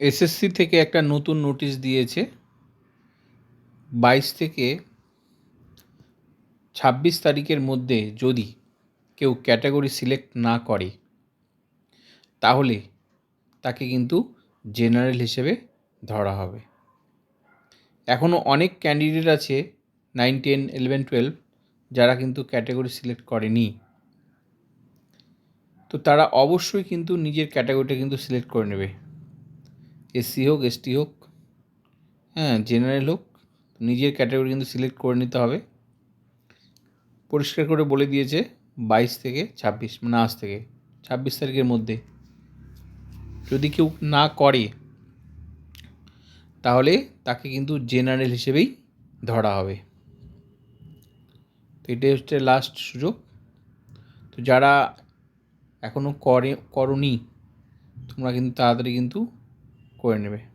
SSC থেকে একটা নতুন নোটিশ দিয়েছে। বাইশ থেকে ছাব্বিশ তারিখের মধ্যে যদি কেউ ক্যাটাগরি সিলেক্ট না করে, তাহলে তাকে কিন্তু জেনারেল হিসেবে ধরা হবে। এখনও অনেক ক্যান্ডিডেট আছে নাইন টেন ইলেভেন টুয়েলভ যারা কিন্তু ক্যাটাগরি সিলেক্ট করেনি। তো তারা অবশ্যই কিন্তু নিজের ক্যাটাগরিটা কিন্তু সিলেক্ট করে নেবে। এসসি হোক, এসটি হোক হ্যাঁ জেনারেল হোক, নিজের ক্যাটাগরি কিন্তু সিলেক্ট করে নিতে হবে। পরিষ্কার করে বলে দিয়েছে বাইশ থেকে ছাব্বিশ মানে আজ থেকে, ছাব্বিশ তারিখের মধ্যে। যদি কেউ না করে, তাহলে তাকে কিন্তু জেনারেল হিসেবেই ধরা হবে। তো এটাই হচ্ছে লাস্ট সুযোগ। তো যারা এখনও করে, করনি, তোমরা কিন্তু তাড়াতাড়ি কিন্তু করে নেবে।